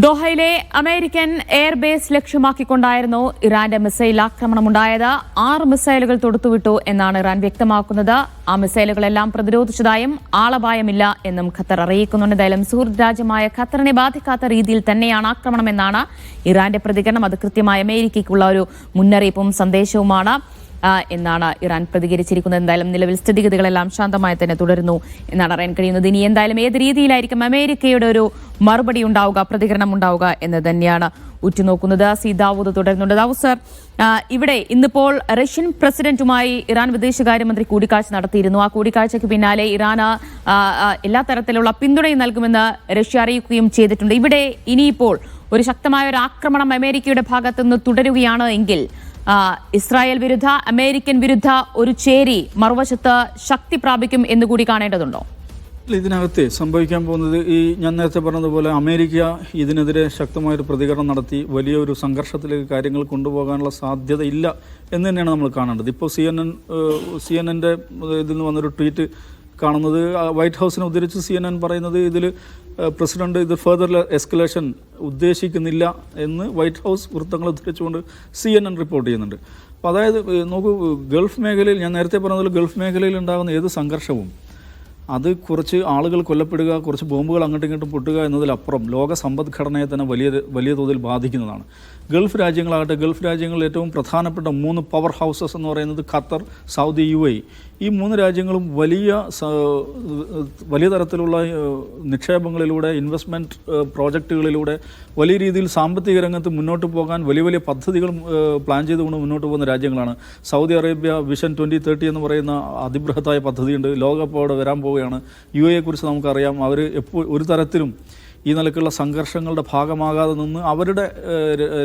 ദോഹയിലെ American airbase ലക്ഷ്യമാക്കിക്കൊണ്ടായിരുന്നു ഇറാന്റെ missile ആക്രമണമുണ്ടായത്. ആറ് മിസൈലുകൾ തൊടുത്തുവിട്ടു എന്നാണ് ഇറാൻ വ്യക്തമാക്കുന്നത്. ആ മിസൈലുകളെല്ലാം പ്രതിരോധിച്ചതായും ആളപായമില്ല എന്നും ഖത്തർ അറിയിക്കുന്നുണ്ട്. എന്തായാലും രാജ്യമായ ഖത്തറിനെ ബാധിക്കാത്ത രീതിയിൽ തന്നെയാണ് ആക്രമണമെന്നാണ് ഇറാന്റെ പ്രതികരണം. അത് കൃത്യമായ അമേരിക്കയ്ക്കുള്ള ഒരു മുന്നറിയിപ്പും സന്ദേശവുമാണ്. എന്നാണ് ഇറാൻ പ്രതികരിച്ചിരിക്കുന്നത്. എന്തായാലും നിലവിൽ സ്ഥിതിഗതികളെല്ലാം ശാന്തമായി തന്നെ തുടരുന്നു എന്നാണ് അറിയാൻ കഴിയുന്നത്. ഇനി എന്തായാലും ഏത് രീതിയിലായിരിക്കും അമേരിക്കയുടെ ഒരു മറുപടി ഉണ്ടാവുക പ്രതികരണം ഉണ്ടാവുക എന്ന് തന്നെയാണ് ഉറ്റുനോക്കുന്നത്. സീതാവൂത് തുടരുന്നുണ്ട്. ദാവു സർ ഇവിടെ ഇന്നിപ്പോൾ റഷ്യൻ പ്രസിഡന്റുമായി ഇറാൻ വിദേശകാര്യമന്ത്രി കൂടിക്കാഴ്ച നടത്തിയിരുന്നു. ആ കൂടിക്കാഴ്ചയ്ക്ക് പിന്നാലെ ആ, എല്ലാ തരത്തിലുള്ള പിന്തുണയും നൽകുമെന്ന് റഷ്യ അറിയിക്കുകയും ചെയ്തിട്ടുണ്ട്. ഇവിടെ ഇനിയിപ്പോൾ ഒരു ശക്തമായ ഒരു ആക്രമണം അമേരിക്കയുടെ ഭാഗത്തുനിന്ന് തുടരുകയാണ് എങ്കിൽ ഇസ്രായേൽ വിരുദ്ധ അമേരിക്കൻ വിരുദ്ധ ഒരു ചേരി മറുവശത്ത് ശക്തി പ്രാപിക്കും എന്ന് കൂടി കാണേണ്ടതുണ്ടോ? ഇതിനകത്ത് സംഭവിക്കാൻ പോകുന്നത് ഈ ഞാൻ നേരത്തെ പറഞ്ഞതുപോലെ അമേരിക്ക ഇതിനെതിരെ ശക്തമായൊരു പ്രതികരണം നടത്തി വലിയൊരു സംഘർഷത്തിലേക്ക് കാര്യങ്ങൾ കൊണ്ടുപോകാനുള്ള സാധ്യത ഇല്ല എന്ന് തന്നെയാണ് നമ്മൾ കാണേണ്ടത്. ഇപ്പോൾ C N N C N എന്റെ ഇതിൽ നിന്ന് വന്നൊരു ട്വീറ്റ് കാണുന്നത്. വൈറ്റ് ഹൗസിനെ ഉദ്ധരിച്ച് സി എൻ എൻ പറയുന്നത് ഇതിൽ പ്രസിഡന്റ് ഇത് ഫെർദർ എസ്കലേഷൻ ഉദ്ദേശിക്കുന്നില്ല എന്ന് വൈറ്റ് ഹൗസ് വൃത്തങ്ങൾ ഉദ്ധരിച്ചുകൊണ്ട് സി എൻ എൻ റിപ്പോർട്ട് ചെയ്യുന്നുണ്ട്. അപ്പോൾ അതായത് നോക്കൂ ഗൾഫ് മേഖലയിൽ ഞാൻ നേരത്തെ പറഞ്ഞതുപോലെ ഗൾഫ് മേഖലയിൽ ഉണ്ടാകുന്ന ഏത് സംഘർഷവും അത് കുറച്ച് ആളുകൾ കൊല്ലപ്പെടുക കുറച്ച് ബോംബുകൾ അങ്ങോട്ടും ഇങ്ങോട്ടും പൊട്ടുക എന്നതിലപ്പുറം ലോക സമ്പദ്ഘടനയെ തന്നെ വലിയ വലിയ തോതിൽ ബാധിക്കുന്നതാണ്. ഗൾഫ് രാജ്യങ്ങളാകട്ടെ ഗൾഫ് രാജ്യങ്ങളിൽ ഏറ്റവും പ്രധാനപ്പെട്ട മൂന്ന് പവർ ഹൗസസ് എന്ന് പറയുന്നത് ഖത്തർ സൗദി യു എ. ഈ മൂന്ന് രാജ്യങ്ങളും വലിയ വലിയ തരത്തിലുള്ള നിക്ഷേപങ്ങളിലൂടെ ഇൻവെസ്റ്റ്മെന്റ് പ്രോജക്റ്റുകളിലൂടെ വലിയ രീതിയിൽ സാമ്പത്തിക രംഗത്ത് മുന്നോട്ട് പോകാൻ വലിയ വലിയ പദ്ധതികൾ പ്ലാൻ ചെയ്തുകൊണ്ട് മുന്നോട്ട് പോകുന്ന രാജ്യങ്ങളാണ്. Saudi Arabia vision twenty thirty എന്ന് പറയുന്ന അതിബൃഹത്തായ പദ്ധതിയുണ്ട്. ലോകകപ്പ് അവിടെ വരാൻ പോവുകയാണ്. യു എയെക്കുറിച്ച് നമുക്കറിയാം. അവർ എപ്പോൾ ഒരു തരത്തിലും ഈ നിലക്കുള്ള സംഘർഷങ്ങളുടെ ഭാഗമാകാതെ നിന്ന് അവരുടെ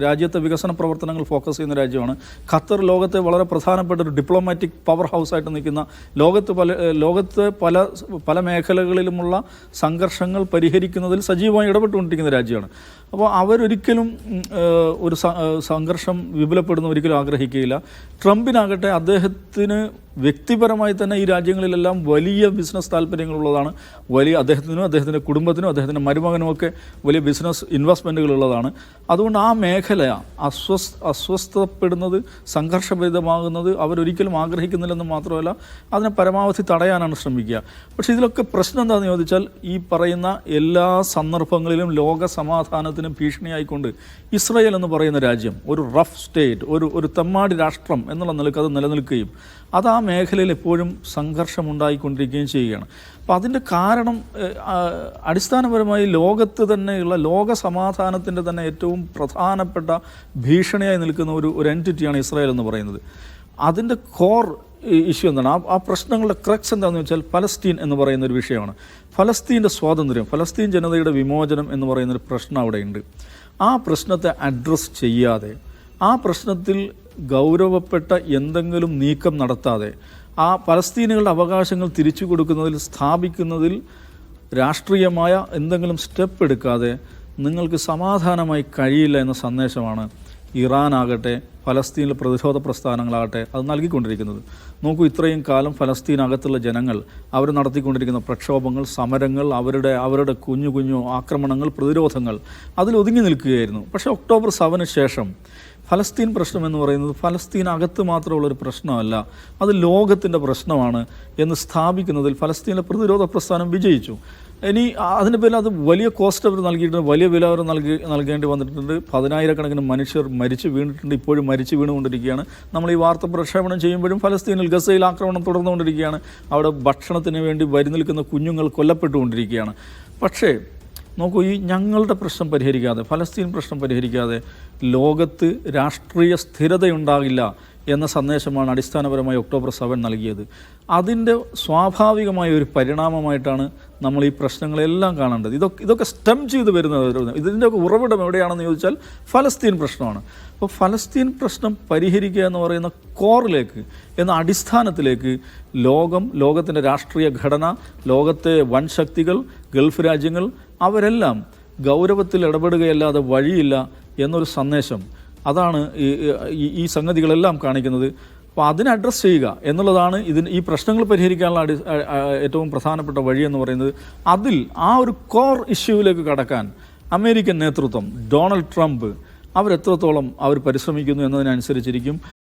രാജ്യത്തെ വികസന പ്രവർത്തനങ്ങൾ ഫോക്കസ് ചെയ്യുന്ന രാജ്യമാണ്. ഖത്തർ ലോകത്തെ വളരെ പ്രധാനപ്പെട്ട ഒരു ഡിപ്ലോമാറ്റിക് പവർ ഹൗസായിട്ട് നിൽക്കുന്ന ലോകത്ത് പല ലോകത്ത് പല പല മേഖലകളിലുമുള്ള സംഘർഷങ്ങൾ പരിഹരിക്കുന്നതിൽ സജീവമായി ഇടപെട്ടുകൊണ്ടിരിക്കുന്ന രാജ്യമാണ്. അപ്പോൾ അവരൊരിക്കലും ഒരു സംഘർഷം വിപുലപ്പെടുന്ന ഒരിക്കലും ആഗ്രഹിക്കുകയില്ല. ട്രംപിനാകട്ടെ അദ്ദേഹത്തിന് വ്യക്തിപരമായി തന്നെ ഈ രാജ്യങ്ങളിലെല്ലാം വലിയ ബിസിനസ് താല്പര്യങ്ങളുള്ളതാണ്. വലിയ അദ്ദേഹത്തിനും അദ്ദേഹത്തിന്റെ കുടുംബത്തിനും അദ്ദേഹത്തിന്റെ മരുമകനും ഒക്കെ വലിയ ബിസിനസ് ഇൻവെസ്റ്റ്മെന്റുകളുള്ളതാണ് അതുകൊണ്ട് ആ മേഖല അസ്വസ് അസ്വസ്ഥപ്പെടുന്നത് സംഘർഷഭരിതമാകുന്നത് അവരൊരിക്കലും ആഗ്രഹിക്കുന്നില്ലെന്ന് മാത്രമല്ല അതിനെ പരമാവധി തടയാനാണ് ശ്രമിക്കുക. പക്ഷേ ഇതിലൊക്കെ പ്രശ്നം എന്താണെന്ന് ചോദിച്ചാൽ ഈ പറയുന്ന എല്ലാ സന്ദർഭങ്ങളിലും ലോക സമാധാനത്തിന് ഭീഷണിയായിക്കൊണ്ട് ഇസ്രയേൽ എന്ന് പറയുന്ന രാജ്യം ഒരു റഫ് സ്റ്റേറ്റ് ഒരു ഒരു തെമ്മാടി രാഷ്ട്രം എന്നുള്ള നിലയ്ക്ക് അത് നിലനിൽക്കുകയും അത് ആ മേഖലയിൽ എപ്പോഴും സംഘർഷമുണ്ടായിക്കൊണ്ടിരിക്കുകയും ചെയ്യുകയാണ്. അപ്പം അതിന്റെ കാരണം അടിസ്ഥാനപരമായി ലോകത്ത് തന്നെയുള്ള ലോക സമാധാനത്തിന്റെ തന്നെ ഏറ്റവും പ്രധാനപ്പെട്ട ഭീഷണിയായി നിൽക്കുന്ന ഒരു ഒരു എന്റിറ്റിയാണ് ഇസ്രായേൽ എന്ന് പറയുന്നത്. അതിന്റെ കോർ ഇഷ്യൂ എന്താണ്? ആ പ്രശ്നങ്ങളുടെ ക്രക്സ് എന്താണെന്ന് വെച്ചാൽ ഫലസ്തീൻ എന്ന് പറയുന്ന ഒരു വിഷയമാണ്. ഫലസ്തീന്റെ സ്വാതന്ത്ര്യം ഫലസ്തീൻ ജനതയുടെ വിമോചനം എന്ന് പറയുന്നൊരു പ്രശ്നം അവിടെയുണ്ട്. ആ പ്രശ്നത്തെ അഡ്രസ്സ് ചെയ്യാതെ ആ പ്രശ്നത്തിൽ ഗൗരവപ്പെട്ട എന്തെങ്കിലും നീക്കം നടത്താതെ ആ പലസ്തീനുകളുടെ അവകാശങ്ങൾ തിരിച്ചു കൊടുക്കുന്നതിൽ സ്ഥാപിക്കുന്നതിൽ രാഷ്ട്രീയമായ എന്തെങ്കിലും സ്റ്റെപ്പ് എടുക്കാതെ നിങ്ങൾക്ക് സമാധാനമായി കഴിയില്ല എന്ന സന്ദേശമാണ് ഇറാൻ ഇറാനാകട്ടെ ഫലസ്തീനിലെ പ്രതിരോധ പ്രസ്ഥാനങ്ങളാകട്ടെ അത് നൽകിക്കൊണ്ടിരിക്കുന്നത്. നോക്കൂ ഇത്രയും കാലം ഫലസ്തീനകത്തുള്ള ജനങ്ങൾ അവർ നടത്തിക്കൊണ്ടിരിക്കുന്ന പ്രക്ഷോഭങ്ങൾ സമരങ്ങൾ അവരുടെ അവരുടെ കുഞ്ഞു കുഞ്ഞു ആക്രമണങ്ങൾ പ്രതിരോധങ്ങൾ അതിൽ ഒതുങ്ങി നിൽക്കുകയായിരുന്നു. പക്ഷേ ഒക്ടോബർ സെവന് ശേഷം ഫലസ്തീൻ പ്രശ്നം എന്ന് പറയുന്നത് ഫലസ്തീൻ അകത്ത് മാത്രമുള്ളൊരു പ്രശ്നമല്ല അത് ലോകത്തിന്റെ പ്രശ്നമാണ് എന്ന് സ്ഥാപിക്കുന്നതിൽ ഫലസ്തീനിലെ പ്രതിരോധ പ്രസ്ഥാനം വിജയിച്ചു. ഇനി അതിന് പേരിൽ അത് വലിയ കോസ്റ്റ് അവർ നൽകിയിട്ടുണ്ട് വലിയ വില അവർ നൽകി നൽകേണ്ടി വന്നിട്ടുണ്ട്. പതിനായിരക്കണക്കിന് മനുഷ്യർ മരിച്ചു വീണിട്ടുണ്ട് ഇപ്പോഴും മരിച്ചു വീണുകൊണ്ടിരിക്കുകയാണ്. നമ്മൾ ഈ വാർത്ത പ്രക്ഷേപണം ചെയ്യുമ്പോഴും ഫലസ്തീനിൽ ഗസയിൽ ആക്രമണം തുടർന്നുകൊണ്ടിരിക്കുകയാണ്. അവിടെ ഭക്ഷണത്തിന് വേണ്ടി വരി നിൽക്കുന്ന കുഞ്ഞുങ്ങൾ കൊല്ലപ്പെട്ടുകൊണ്ടിരിക്കുകയാണ്. പക്ഷേ നോക്കൂ ഈ ഞങ്ങളുടെ പ്രശ്നം പരിഹരിക്കാതെ ഫലസ്തീൻ പ്രശ്നം പരിഹരിക്കാതെ ലോകത്ത് രാഷ്ട്രീയ സ്ഥിരതയുണ്ടാകില്ല എന്ന സന്ദേശമാണ് അടിസ്ഥാനപരമായി ഒക്ടോബർ സെവൻ നൽകിയത്. അതിന്റെ സ്വാഭാവികമായ ഒരു പരിണാമമായിട്ടാണ് നമ്മൾ ഈ പ്രശ്നങ്ങളെല്ലാം കാണേണ്ടത്. ഇതൊക്കെ ഇതൊക്കെ സ്റ്റം ചെയ്ത് വരുന്നത് ഇതിന്റെയൊക്കെ ഉറവിടം എവിടെയാണെന്ന് ചോദിച്ചാൽ ഫലസ്തീൻ പ്രശ്നമാണ്. അപ്പോൾ ഫലസ്തീൻ പ്രശ്നം പരിഹരിക്കുക എന്ന് പറയുന്ന കോറിലേക്ക് എന്ന അടിസ്ഥാനത്തിലേക്ക് ലോകം ലോകത്തിന്റെ രാഷ്ട്രീയ ഘടന ലോകത്തെ വൻ ശക്തികൾ ഗൾഫ് രാജ്യങ്ങൾ അവരെല്ലാം ഗൗരവത്തിൽ ഇടപെടുകയല്ലാതെ വഴിയില്ല എന്നൊരു സന്ദേശം. അതാണ് ഈ ഈ- സംഗതികളെല്ലാം കാണിക്കുന്നത്. അപ്പോൾ അതിനെ അഡ്രസ്സ് ചെയ്യുക എന്നുള്ളതാണ് ഇതിന് ഈ പ്രശ്നങ്ങൾ പരിഹരിക്കാനുള്ള അടി ഏറ്റവും പ്രധാനപ്പെട്ട വഴി എന്ന് പറയുന്നത്. അതിൽ ആ ഒരു കോർ ഇഷ്യൂവിലേക്ക് കടക്കാൻ അമേരിക്കൻ നേതൃത്വം ഡൊണാൾഡ് ട്രംപ് അവരെത്രത്തോളം അവർ പരിശ്രമിക്കുന്നു എന്നതിനനുസരിച്ചിരിക്കും.